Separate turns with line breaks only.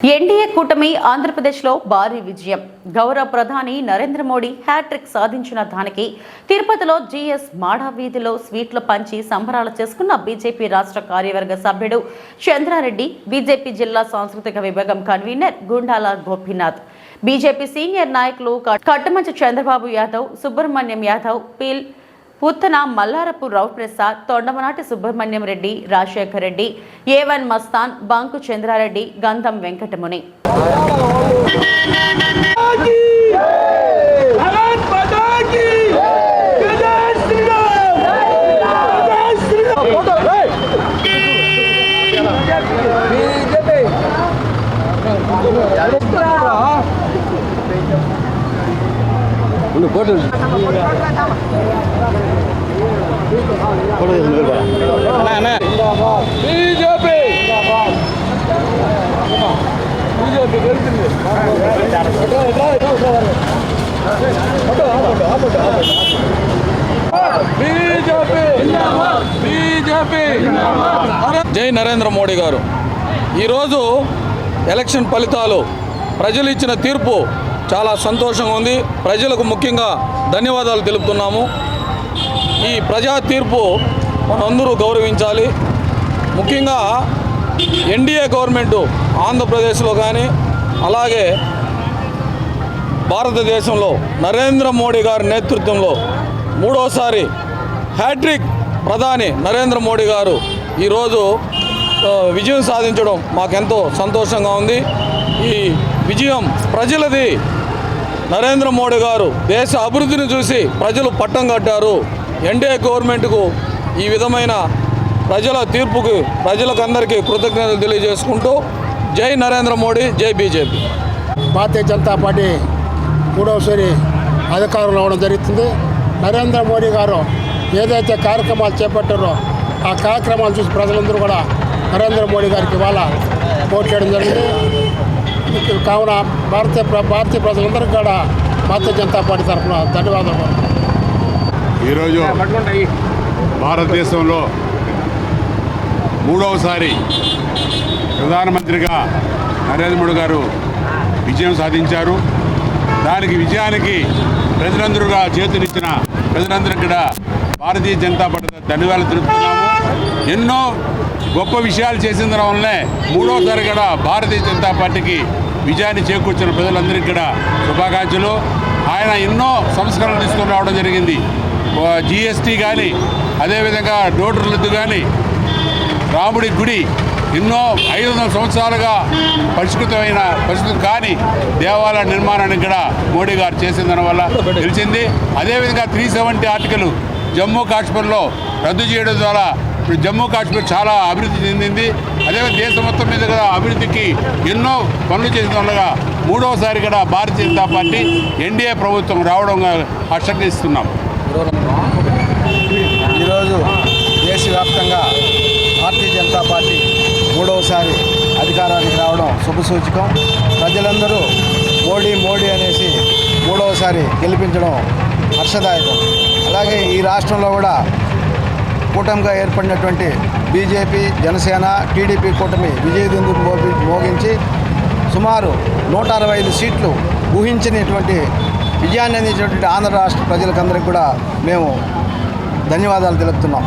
NDA కూటమి ఆంధ్రప్రదేశ్లో భారీ విజయం. గౌరవ ప్రధాని నరేంద్ర మోడీ హ్యాట్రిక్ సాధించిన దానికి తిరుపతిలో జీఎస్ మాడా వీధిలో స్వీట్లు పంచి సంబరాలు చేసుకున్న బీజేపీ రాష్ట్ర కార్యవర్గ సభ్యుడు చంద్రారెడ్డి బీజేపీ జిల్లా సాంస్కృతిక విభాగం convener Gundala Gopinath BJP senior నాయకులు కట్టమంచి చంద్రబాబు యాదవ్ సుబ్రహ్మణ్యం యాదవ్ పిల్ పుత్తన మల్లారపు రౌప్రసాద్ తొండమనాటి సుబ్రహ్మణ్యం రెడ్డి రాజశేఖర్ రెడ్డి ఏవన్ మస్తాన్ బాంకు చంద్రారెడ్డి గంధం వెంకటముని.
కోట్లు బీజేపీ బీజేపీ గెలుస్తుంది బీజేపీ బీజేపీ
జై నరేంద్ర మోడీ గారు. ఈరోజు ఎలక్షన్ ఫలితాలు ప్రజలు ఇచ్చిన తీర్పు చాలా సంతోషంగా ఉంది. ప్రజలకు ముఖ్యంగా ధన్యవాదాలు తెలుపుతున్నాము. ఈ ప్రజా తీర్పు మనందరూ గౌరవించాలి. ముఖ్యంగా ఎన్డీఏ గవర్నమెంటు ఆంధ్రప్రదేశ్లో కానీ అలాగే భారతదేశంలో నరేంద్ర మోడీ గారి నేతృత్వంలో మూడోసారి హ్యాట్రిక్ ప్రధాని నరేంద్ర మోడీ గారు ఈరోజు విజయం సాధించడం మాకెంతో సంతోషంగా ఉంది. ఈ విజయం ప్రజలది. నరేంద్ర మోడీ గారు దేశ అభివృద్ధిని చూసి ప్రజలు పట్టం కట్టారు. ఎన్డీఏ గవర్నమెంట్కు ఈ విధమైన ప్రజల తీర్పుకు ప్రజలకందరికీ కృతజ్ఞతలు తెలియజేసుకుంటూ జై నరేంద్ర మోడీ జై బీజేపీ.
భారతీయ జనతా పార్టీ మూడవసారి అధికారంలో అవడం జరుగుతుంది. నరేంద్ర మోడీ గారు ఏదైతే కార్యక్రమాలు చేపట్టారో ఆ కార్యక్రమాలు చూసి ప్రజలందరూ కూడా నరేంద్ర మోడీ గారికి ఇవాళ ఓట్ చేయడం జరిగింది. కావున భారతీయ ప్ర- భారతీయ ప్రజలందరికీ కూడా భారతీయ జనతా పార్టీ తరఫున ధన్యవాదాలు.
ఈరోజు భారతదేశంలో మూడవసారి ప్రధానమంత్రిగా నరేంద్ర మోడీ గారు విజయం సాధించారు. దానికి విజయానికి ప్రజలందరూగా చేతునిచ్చిన ప్రజలందరికీ కూడా భారతీయ జనతా పార్టీ ధన్యవాదాలు తెలుపుతున్నాము. ఎన్నో గొప్ప విషయాలు చేసిన వల్లనే మూడవసారి కూడా భారతీయ జనతా పార్టీకి విజయాన్ని చేకూర్చిన ప్రజలందరికీ కూడా శుభాకాంక్షలు. ఆయన ఎన్నో సంస్కరణలు తీసుకొని రావడం జరిగింది. జిఎస్టీ కానీ అదేవిధంగా డోటర్ రద్దు కానీ రాముడి గుడి ఎన్నో ఐదు వందల సంవత్సరాలుగా పరిష్కృతమైన పరిస్థితులు కానీ దేవాలయ నిర్మాణానికి కూడా మోడీ గారు చేసిన దానివల్ల తెలిసింది అదేవిధంగా త్రీ సెవెంటీ ఆర్టికల్ జమ్మూ కాశ్మీర్లో రద్దు చేయడం ద్వారా ఇప్పుడు జమ్మూ కాశ్మీర్ చాలా అభివృద్ధి చెందింది. అదేవిధంగా దేశం మొత్తం మీద కూడా అభివృద్ధికి ఎన్నో పనులు చేసిన వల్ల మూడవసారి కూడా భారతీయ జనతా పార్టీ ఎన్డీఏ ప్రభుత్వం రావడం హర్షంగా
ఈరోజు దేశవ్యాప్తంగా భారతీయ జనతా పార్టీ మూడవసారి అధికారానికి రావడం శుభసూచకం. ప్రజలందరూ మోడీ మోడీ అనేసి మూడవసారి గెలిపించడం హర్షదాయకం. అలాగే ఈ రాష్ట్రంలో కూడా కూటమిగా ఏర్పడినటువంటి బీజేపీ జనసేన టీడీపీ కూటమి విజయదిందు మోగి మోగించి సుమారు నూట అరవై ఐదు సీట్లు ఊహించినటువంటి విజయాన్ని అందించినటువంటి ఆంధ్ర రాష్ట్ర ప్రజలకందరికీ కూడా మేము ధన్యవాదాలు తెలుపుతున్నాం.